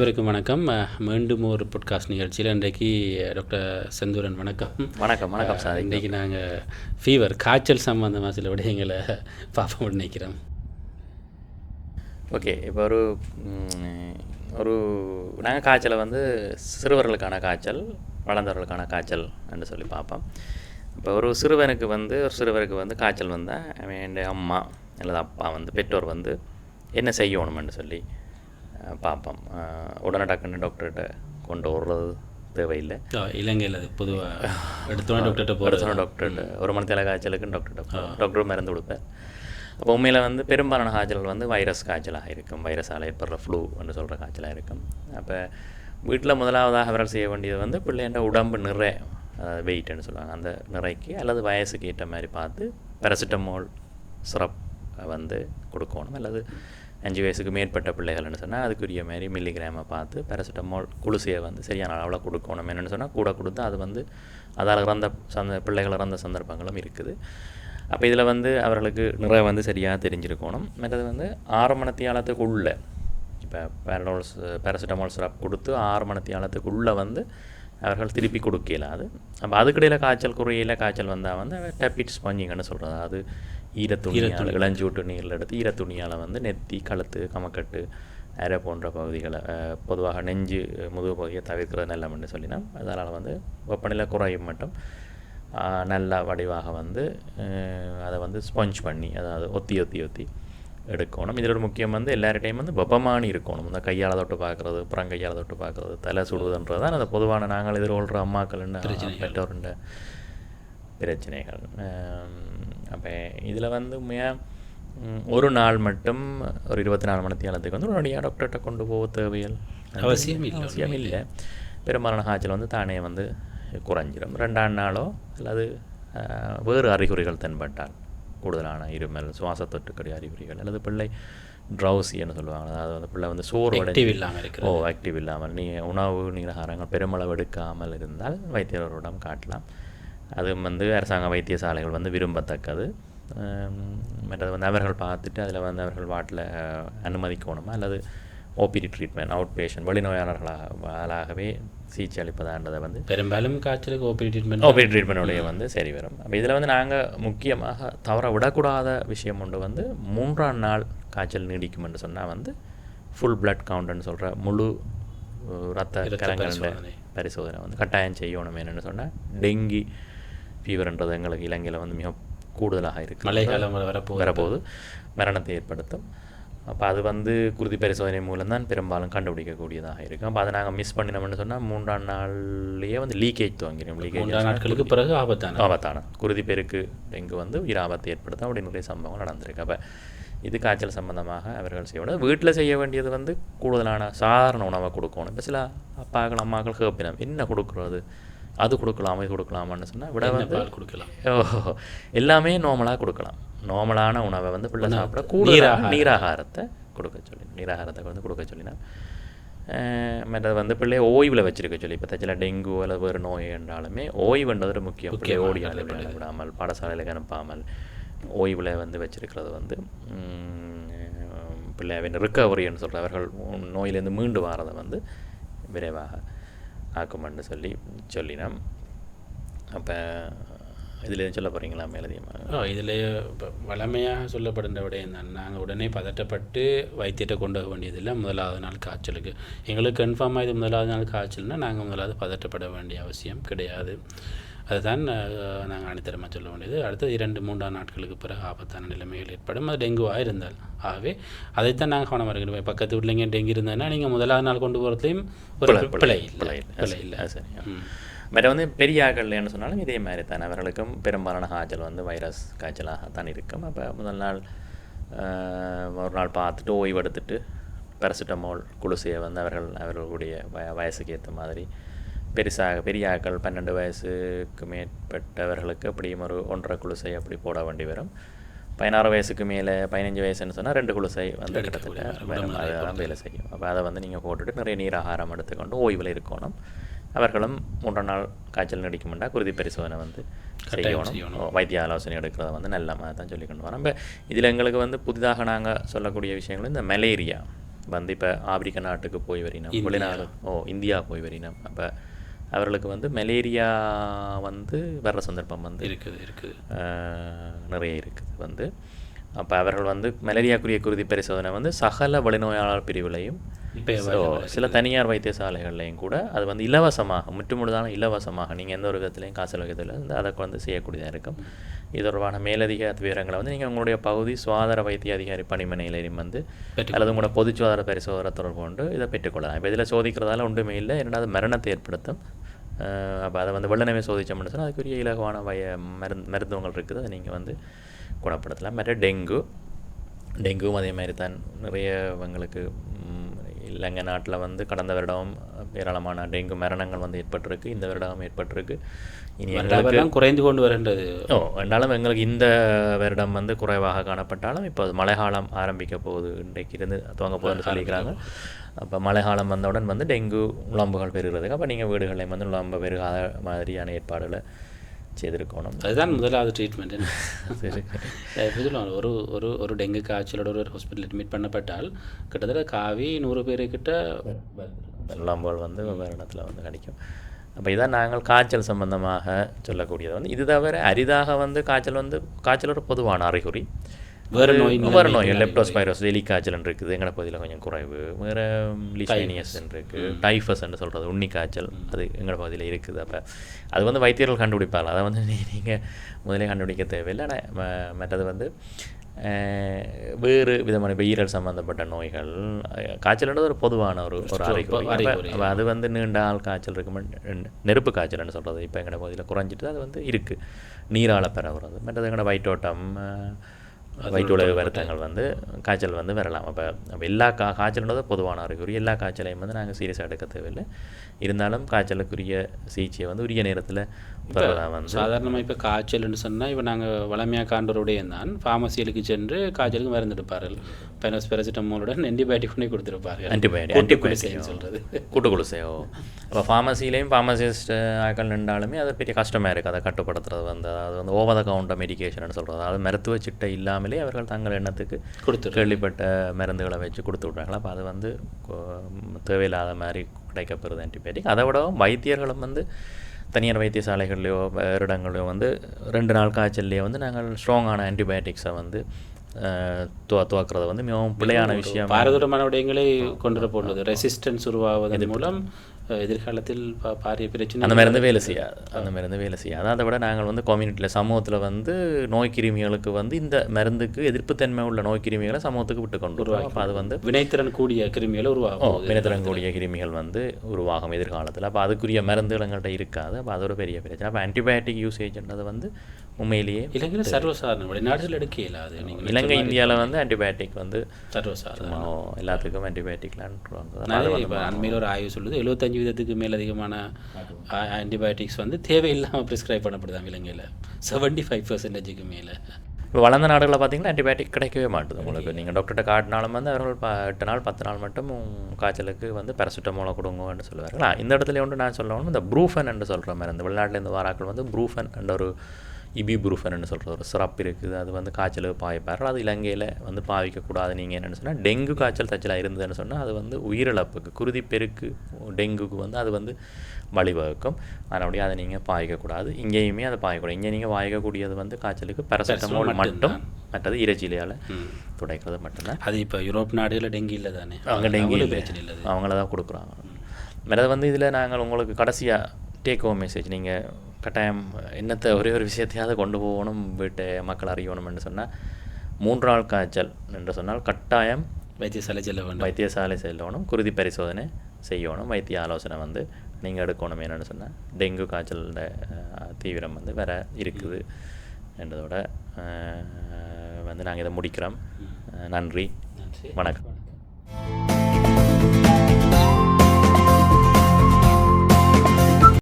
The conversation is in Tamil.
அனைவருக்கும் வணக்கம். மீண்டும் ஒரு பாட்காஸ்ட் நிகழ்ச்சியில் இன்றைக்கு டாக்டர் செந்தூரன் வணக்கம். வணக்கம் வணக்கம் சார். இன்றைக்கு நாங்கள் ஃபீவர் காய்ச்சல் சம்பந்தமாக சில விடயங்களை பார்ப்போம் நினைக்கிறோம். ஓகே இப்போ ஒரு ஒரு நாங்கள் காய்ச்சலை வந்து சிறுவர்களுக்கான காய்ச்சல் வளர்ந்தவர்களுக்கான காய்ச்சல் என்று சொல்லி பார்ப்போம். இப்போ ஒரு சிறுவனுக்கு வந்து ஒரு சிறுவருக்கு வந்து காய்ச்சல் வந்தால் அவன் அம்மா அல்லது அப்பா வந்து பெற்றோர் வந்து என்ன செய்யணும்னு சொல்லி பார்ப்போம். அஹ், உடனே டக்குன்னு டாக்டர்கிட்ட கொண்டு வர்றது தேவையில்லை. இலங்கையில் அது பொதுவாக எடுத்தோன்னே டாக்டர்கிட்ட போகிறது போகிறதுனா டாக்டர்கிட்ட ஒரு மணி தேவை காய்ச்சலுக்கு டாக்டர்கிட்ட டாக்டர் மருந்து கொடுப்பார் அப்போ உண்மையில் வந்து பெரும்பாலான காய்ச்சல் வந்து வைரஸ் காய்ச்சலாக இருக்கும். வைரஸால் ஏற்படுற ஃப்ளூ என்று சொல்கிற காய்ச்சலாக இருக்கும். அப்போ வீட்டில் முதலாவதாக அவர்கள் செய்ய வேண்டியது வந்து பிள்ளைன்ற உடம்பு நிறை வெயிட்னு சொல்லுவாங்க. அந்த நிறைக்கு அல்லது வயசுக்கு ஏற்ற மாதிரி பார்த்து பேராசிட்டமால் சிரப் வந்து கொடுக்கணும். அல்லது அஞ்சு வயசுக்கு மேற்பட்ட பிள்ளைகள்னு சொன்னால் அதுக்குரிய மாதிரி மில்லிகிராமை பார்த்து பேராசிட்டமால் குளுசையை வந்து சரியான அளவில் கொடுக்கணும். என்னென்னு சொன்னால் கூட கொடுத்தா அது வந்து அதால் இறந்த சந்த பிள்ளைகள் இறந்த சந்தர்ப்பங்களும் இருக்குது. அப்போ இதில் வந்து அவர்களுக்கு நிறை வந்து சரியாக தெரிஞ்சிருக்கணும். மற்றது வந்து ஆறு மணத்தியாலத்துக்குள்ளே இப்போ பேரடோல்ஸ் பேராசிட்டமால் சிரப் கொடுத்து ஆறு மணத்தியாலத்துக்குள்ளே வந்து அவர்கள் திருப்பி கொடுக்கலாது அப்போ அதுக்கிடையில் காய்ச்சல் குறையில காய்ச்சல் வந்தால் வந்து டெப்பிட் ஸ்பஞ்சிங்கன்னு சொல்கிறது அது ஈரத்துணியால் இளஞ்சி விட்டு நீரில் எடுத்து ஈரத்துணியால் வந்து நெத்தி கழுத்து கமக்கட்டு அரை போன்ற பகுதிகளை பொதுவாக நெஞ்சு முதுகு பகுதியை தவிர்க்கிறது நல்லம்னு சொல்லினா அதனால் வந்து வெப்பநிலை குறையும் மட்டும் நல்ல வடிவாக வந்து அதை வந்து ஸ்பஞ்ச் பண்ணி அதாவது ஒத்தி ஒத்தி ஒத்தி எடுக்கணும். இதில் ஒரு முக்கியம் வந்து எல்லார்டையும் வந்து வெப்பமானி இருக்கணும். இந்த கையால் தொட்டு பார்க்குறது புறம் கையால் தொட்டு பார்க்குறது தலை சுடுவதுன்றது தான் அந்த பொதுவான நாங்கள் எதிர்கொள்கிற அம்மாக்கள் பெற்றோருண்ட பிரச்சனைகள். அப்போ இதில் வந்து உண்மையாக ஒரு நாள் மட்டும் ஒரு இருபத்தி நாலு மணி நேரத்துக்கு வந்து உடனடியாக டாக்டர்கிட்ட கொண்டு போக தேவையில் அவசியம் இல்லை. அவசியம் இல்லை பெரும்பாலான காய்ச்சல் வந்து தானே வந்து குறைஞ்சிரும் ரெண்டாம் நாளோ அல்லது வேறு அறிகுறிகள் தென்பட்டால் கூடுதலான இருமல் சுவாச தொற்றுக்கடி அறிகுறிகள் அல்லது பிள்ளை ட்ரௌசின்னு சொல்லுவாங்க அதாவது வந்து பிள்ளை வந்து சோர்வு Active இல்லாமல் இருக்கிறது. ஓ ஆக்டிவ் இல்லாமல் நீ உணவு நீரகாரங்கள் பெருமளவு எடுக்காமல் இருந்தால் வைத்தியரோரிடம் காட்டலாம் அதுவும் வந்து அரசாங்க வைத்தியசாலைகள் வந்து விரும்பத்தக்கது. மற்றது வந்து அவர்கள் பார்த்துட்டு அதில் வந்து அவர்கள் வாட்டில் அனுமதிக்கணுமா? அல்லது ஓபிடி ட்ரீட்மெண்ட் அவுட் பேஷண்ட் வெளிநோயாளர்களாகவே சிகிச்சை அளிப்பதான்றதை வந்து பெரும்பாலும் காய்ச்சலுக்கு ஓபி ட்ரீட்மெண்ட் ஓபி ட்ரீட்மெண்ட்டுடைய வந்து சரி வரும். அப்போ இதில் வந்து நாங்கள் முக்கியமாக தவற விடக்கூடாத விஷயம் ஒன்று வந்து மூன்றாம் நாள் காய்ச்சல் நீடிக்கும் என்று சொன்னால் வந்து ஃபுல் பிளட் கவுண்ட்னு சொல்கிற முழு ரத்த கரங்கள். பரிசோதனை. வந்து கட்டாயம் செய்யணும் என்னென்னு சொன்னால் டெங்கி ஃபீவர்ன்றது எங்களுக்கு இலங்கையில் வந்து மிக கூடுதலாக இருக்கு. மழைக்காலம் வர- வரப்போகுது. வரப்போகுது. மரணத்தை ஏற்படுத்தும். அப்போ அது வந்து குருதி பரிசோதனை மூலம் தான் பெரும்பாலும் கண்டுபிடிக்கக்கூடியதாக இருக்கும் அப்போ அதை நாங்கள் மிஸ் பண்ணினோம்னு சொன்னால் மூன்றாம் நாள்லேயே வந்து லீக்கேஜ் துவங்கிடும். மூன்றாம் லீக்கேஜ் நாட்களுக்கு பிறகு ஆபத்தான ஆபத்தான குருதி பெருக்கு டெங்கு வந்து உயிர் ஆபத்தை ஏற்படுத்தும் அப்படி நிறைய சம்பவங்கள் நடந்திருக்கு. அப்போ இது காய்ச்சல் சம்பந்தமாக அவர்கள் செய்ய வேண்டியது. வீட்டில் செய்ய வேண்டியது வந்து கூடுதலான சாதாரண உணவை கொடுக்கணும். இப்போ சில அப்பாக்கள் அம்மாக்கள் கேட்பினோம் என்ன கொடுக்குறது? அது கொடுக்கலாம் இது கொடுக்கலாமான்னு சொன்னால் விட வந்து பால் கொடுக்கலாம்? ஓ எல்லாமே நார்மலாக கொடுக்கலாம். நார்மலான உணவை வந்து பிள்ளை. சாப்பிட நீராகாரம். நீராகாரத்தை கொடுக்க சொல்லி நீராகாரத்தை வந்து கொடுக்க சொல்லினா மற்றது வந்து பிள்ளைய ஓய்வில் வச்சிருக்க சொல்லி இப்போ தச்சில டெங்கு அல்லது வேறு நோய் என்றாலுமே ஓய்வுன்றது ஒரு முக்கியம். பிள்ளை முக்கியமான ஓடி விடாமல் பாடசாலையில் அனுப்பாமல் ஓய்வில் வந்து வச்சிருக்கிறது வந்து பிள்ளையாவின் ரிக்கவரின்னு சொல்கிற அவர்கள் நோயிலேருந்து மீண்டு வாரதை வந்து விரைவாக. ஆக்குமென்று சொல்லி சொல்லினோம். அப்போ இதில் எதுவும் சொல்ல போகிறீங்களா மேலதிகமாக? ஓ இதில் வளமையாக சொல்லப்படுகின்ற விடயம் தான் நாங்கள் உடனே பதட்டப்பட்டு வைத்தியத்தை கொண்டு போக வேண்டியதில்லை. முதலாவது நாள் காய்ச்சலுக்கு. எங்களுக்கு கன்ஃபார்மாக இது முதலாவது நாள் காய்ச்சல்னால் நாங்கள் முதலாவது பதட்டப்பட வேண்டிய அவசியம் கிடையாது. அதுதான் நாங்கள் அணித்தரமாக சொல்ல வேண்டியது. அடுத்தது இரண்டு மூன்றாம் நாட்களுக்கு பிறகு ஆபத்தான நிலைமைகள் ஏற்படும். அது டெங்குவாக இருந்தால். ஆகவே அதைத்தான் நாங்கள் கவனமாக இருக்கணும். பக்கத்து வீட்டில் டெங்கு இருந்ததுன்னா நீங்கள் முதலாவது நாள் கொண்டு போகிறதுலையும் ஒரு பிழை, இல்லை. இல்லை. பிழை இல்லை. அது சரி. ம். மற்ற வந்து பெரிய ஆக்கள்னு சொன்னாலும் இதே மாதிரி தான். அவர்களுக்கும் பெரும்பாலான காய்ச்சல் வந்து வைரஸ் காய்ச்சலாக தான் இருக்கும். அப்போ முதல் நாள் ஒரு நாள் பார்த்துட்டு ஓய்வு எடுத்துட்டு பேராசிட்டமால் குளுசையை வந்து அவர்கள் அவர்களுடைய வய வயசுக்கு ஏற்ற மாதிரி பெருசாக பெரிய ஆக்கள் பன்னெண்டு வயசுக்கு மேற்பட்டவர்களுக்கு அப்படியும் ஒரு ஒன்றரை குளுசை அப்படி போட வேண்டி வரும். பதினாறு வயசுக்கு மேலே பதினஞ்சு வயசுன்னு சொன்னால் ரெண்டு குளுசை வந்து கிட்டத்தட்ட வேலை செய்யும். அப்போ அதை வந்து நீங்கள் போட்டுட்டு நிறைய நீர் ஆகாரம் எடுத்துக்கொண்டு ஓய்வில் இருக்கணும். அவர்களும் மூன்றாம் நாள் காய்ச்சல் நடிக்கும்னா குருதி பரிசோதனை வந்து செய்யணும். வைத்திய ஆலோசனை எடுக்கிறத வந்து நல்ல மாதிரி தான் சொல்லி கொண்டு வரோம். இப்போ இதில் எங்களுக்கு வந்து புதிதாக நாங்கள் சொல்லக்கூடிய விஷயங்கள் இந்த மலேரியா. வந்து இப்போ ஆப்பிரிக்க நாட்டுக்கு போய் வரினோம் வெளிநாடு ஓ இந்தியா போய் வரினோம். அப்போ அவர்களுக்கு வந்து மலேரியா வந்து வர்ற சந்தர்ப்பம் வந்து இருக்குது இருக்குது. நிறைய இருக்குது வந்து. அப்போ அவர்கள் வந்து மலேரியாக்குரிய குருதி பரிசோதனை வந்து சகல வழிநோயாளர் பிரிவுலையும் இப்போ சில தனியார் வைத்தியசாலைகள்லையும் கூட அது வந்து இலவசமாக முற்றுமுழுதான இலவசமாக நீங்கள் எந்த ஒரு விதத்துலையும் காசு விதத்தில் வந்து அதை வந்து செய்யக்கூடியதாக இருக்கும். இது தொடர்பான மேலதிக விவரங்களை வந்து நீங்கள் உங்களுடைய பகுதி சுகாதார வைத்திய அதிகாரி பணிமனையிலையும் வந்து அல்லது உங்களோட பொது சுகாதார பரிசோதனை தொடர்பு கொண்டு இதை பெற்றுக்கொள்ளலாம் இப்போ இதில் சோதிக்கிறதால ஒன்றுமே இல்லை. இரண்டாவது மரணத்தை ஏற்படுத்தும். அப்போ அதை வந்து வெள்ளனவே சோதிச்சோம்னு சொன்னால் அதுக்குரிய இலகுவான வய மருந்து மருத்துவங்கள் இருக்குது. அதை நீங்கள் வந்து குணப்படுத்தலாம். மற்ற டெங்கு டெங்குவும் அதே மாதிரி தான். நிறைய எங்களுக்கு ம், இலங்கை நாட்டில் வந்து கடந்த வருடம் ஏராளமான டெங்கு மரணங்கள் வந்து ஏற்பட்டிருக்கு இந்த வருடம் ஏற்பட்டிருக்கு. இனி எங்களுக்கு குறைந்து கொண்டு வருகின்றது. ஓ என்றாலும் எங்களுக்கு இந்த வருடம் வந்து குறைவாக காணப்பட்டாலும் இப்போ அது மழைக்காலம் ஆரம்பிக்க போகுது இன்றைக்கு இருந்து துவங்க போகுதுன்னு சொல்லிக்கிறாங்க. அப்போ மழைக்காலம் வந்தவுடன் வந்து டெங்கு உடம்புகள் பெறுகிறதுக்கு அப்போ நீங்கள் வீடுகளையும் வந்து உடம்பு பெருகாத மாதிரியான ஏற்பாடுகளை செய்திருக்கணும் அதுதான் முதலாவது ட்ரீட்மெண்ட் சரி இப்போ சொல்லுவாங்க ஒரு ஒரு ஒரு டெங்கு காய்ச்சலோட ஒரு ஹாஸ்பிட்டல் அட்மிட் பண்ணப்பட்டால் கிட்டத்தட்ட காவி நூறு பேருக்கிட்ட உடம்புகள் வந்து வெவ்வேறு இடத்துல வந்து கிடைக்கும் அப்போ இதான் நாங்கள் காய்ச்சல் சம்பந்தமாக சொல்லக்கூடியது வந்து இது தவிர அரிதாக வந்து காய்ச்சல் வந்து காய்ச்சல் ஒரு பொதுவான அறிகுறி வேறு நோய் வேறு நோய் லெப்டோஸ்பைரோஸ் எலி காய்ச்சல் இருக்குது எங்கட பகுதியில் கொஞ்சம் குறைவு. வேறு லிசேனியஸ் இருக்குது டைஃபஸ் என்று சொல்கிறது உண்ணி காய்ச்சல் அது எங்கட பகுதியில் இருக்குது. அப்போ அது வந்து வைத்தியர்கள் கண்டுபிடிப்பாங்க. அதை வந்து நீங்கள் முதலே கண்டுபிடிக்க தேவையில்லை. ஆனால் மற்றது வந்து வேறு விதமான இப்போ ஈரல் சம்மந்தப்பட்ட நோய்கள் காய்ச்சல்ன்றது ஒரு பொதுவான ஒரு ஒரு அறிகுறி. அது வந்து நீண்ட நாள் காய்ச்சல் இருக்கு நெருப்பு காய்ச்சல்னு சொல்கிறது இப்போ எங்கட பகுதியில் குறைஞ்சிட்டு அது வந்து இருக்குது நீரால் பரவுறது. மற்றது எங்கட வயிற்றோட்டம் அஹ், வயிற்றுலக வருத்தங்கள் வந்து காய்ச்சல் வந்து வரலாம். அப்போ அப்போ எல்லா கா காய்ச்சல்ன்றது பொதுவான அறிகுறி எல்லா காய்ச்சலையும் வந்து நாங்கள் சீரியஸாக எடுக்க தேவையில்லை. இருந்தாலும் காய்ச்சலுக்குரிய சிகிச்சையை வந்து உரிய நேரத்தில் வந்து. சாதாரணமாக இப்போ காய்ச்சல்னு சொன்னால் இப்போ நாங்கள் வளமையாக காண்டோருடைய தான் ஃபார்மசிகளுக்கு சென்று காய்ச்சலுக்கு மருந்து எடுப்பார்கள். பெனஸ் பெரசிட்டமோலுடன் ஆன்டிபயோட்டிக் கொண்டு கொடுத்துருப்பார்கள். ஆன்டிபயோட்டிக் ஆன்டிபயோட்டிக் சொல்கிறது கூட்டுக்குழுசையோ அப்போ ஃபார்மசிலையும் ஃபார்மசிஸ்ட் ஆக்கள் நின்றாலுமே அது பெரிய கஷ்டமாக இருக்குது அதை கட்டுப்படுத்துறது வந்து அதாவது வந்து ஓவர் த கவுண்டர் மெடிகேஷன் சொல்கிறது அதாவது மருத்துவ சிட்டை இல்லாமலே அவர்கள் தங்கள் எண்ணத்துக்கு கொடுத்துரு கேள்விப்பட்ட மருந்துகளை வச்சு கொடுத்து விட்றாங்களா அப்போ அது வந்து தேவையில்லாத மாதிரி கிடைக்கப்பெறுது ஆன்டிபயோட்டிக் அதை விடவும் வைத்தியர்களும் வந்து தனியார் வைத்தியசாலைகள்லையோ இடங்களையோ வந்து ரெண்டு நாள் காய்ச்சல்லையோ வந்து நாங்கள் ஸ்ட்ராங்கான ஆன்டிபயோட்டிக்ஸை வந்து துவக்கிறது வந்து மிகவும் பிள்ளையான விஷயம். பாரதூரமான விடயங்களை கொண்டு போடுறது ரெசிஸ்டன்ஸ் உருவாவதன் மூலம் எதிர்காலத்தில் பாரிய பிரச்சனை அந்த மருந்து வேலை செய்யாது அந்த மருந்து வேலை செய்யாது. அதை விட நாங்கள் வந்து கம்யூனிட்டியில் சமூகத்தில் வந்து நோய் கிருமிகளுக்கு வந்து இந்த மருந்துக்கு எதிர்ப்புத்தன்மை உள்ள நோய் கிருமிகளை சமூகத்துக்கு விட்டு கொண்டு வருவோம் அப்போ அது வந்து வினைத்திறன் கூடிய கிருமிகளை உருவாகும். வினைத்திறங்கக்கூடிய கிருமிகள் வந்து உருவாகும் எதிர்காலத்தில். அப்போ அதுக்குரிய மருந்துகள் எங்கள்கிட்ட இருக்காது. அப்போ அது ஒரு பெரிய பிரச்சனை. அப்போ ஆன்டிபயோட்டிக் யூசேஜ்ன்றது வந்து உண்மையிலேயே இலங்கையில் சர்வசாதாரணம் வெளிநாடுகள் எடுக்க இயலாது இலங்கை இந்தியாவில் வந்து ஆன்டிபயோட்டிக் வந்து சர்வசாதாரணம் சும்மா எல்லாத்துக்கும் ஆன்டிபயோட்டிக்லாம் அண்மையில் ஒரு ஆய்வு சொல்லுது எழுபத்தஞ்சு விதத்துக்கு மேல் அதிகமான ஆன்டிபயோட்டிக்ஸ் வந்து தேவையில்லாமல் ப்ரிஸ்கிரைப் பண்ணப்படுதாங்க இலங்கையில். செவன்டி ஃபைவ் பர்சன்டேஜுக்கு மேலே. இப்போ வளர்ந்த நாடுகளில் பார்த்தீங்கன்னா ஆன்டிபயோட்டிக் கிடைக்கவே மாட்டுது உங்களுக்கு. நீங்கள் டாக்டர்கிட்ட காட்டினாலும் வந்து அவர்கள் எட்டு நாள் பத்து நாள் மட்டும் காய்ச்சலுக்கு வந்து பேரசிட்டமோலை கொடுங்கன்னு சொல்லுவார்கள்? இந்த இடத்துல ஒன்று நான் சொல்லணும் இந்த ப்ரூஃபன் என்று சொல்கிற மாதிரி இந்த வெளிநாட்டிலேருந்து வாராக்கள் வந்து ப்ரூஃபன் என்ற ஒரு இபி ப்ரூஃபன் சொல்கிற ஒரு சிறப் இருக்குது. அது வந்து காய்ச்சலுக்கு பாய்ப்பார்கள் அது இலங்கையில் வந்து பாவிக்கக்கூடாது. நீங்கள் என்னென்னு சொன்னால் டெங்கு காய்ச்சல் தச்சலாக இருந்ததுன்னு சொன்னால் அது வந்து உயிரிழப்புக்கு குருதி பெருக்கு டெங்குக்கு வந்து அது வந்து வழிவகுக்கும். அதனுடைய அதை நீங்கள் பாய்க்கக்கூடாது. இங்கேயுமே அதை பாய்க்கக்கூடாது. இங்கே நீங்கள் பாய்க்கக்கூடியது வந்து காய்ச்சலுக்கு பேரசிட்டமோல் மட்டும் மற்றது இறைச்சிலையால் துடைக்கிறது மட்டும்தான். அது இப்போ யூரோப் நாடுகளில் டெங்கி இல்லை தானே அவங்க டெங்கி இல்லை. அவங்கள தான் கொடுக்குறாங்க. மற்றது வந்து இதில் நாங்கள் உங்களுக்கு கடைசியாக டேக் ஹோம் மெசேஜ் நீங்கள் கட்டாயம் என்னத்தை ஒரே ஒரு விஷயத்தையாவது கொண்டு போகணும் வீட்டை மக்கள் அறியணும்னு சொன்னால் மூன்று நாள் காய்ச்சல் என்று சொன்னால் கட்டாயம் வைத்தியசாலை செல்ல வேண்டும். வைத்தியசாலை செல்லணும் குருதி பரிசோதனை செய்யணும் வைத்திய ஆலோசனை வந்து நீங்கள் எடுக்கணும் என்னென்னு சொன்னால் டெங்கு காய்ச்சலோட தீவிரம் வந்து வேற இருக்குது என்றதோட வந்து நாங்கள் இதை முடிக்கிறோம். நன்றி. வணக்கம்.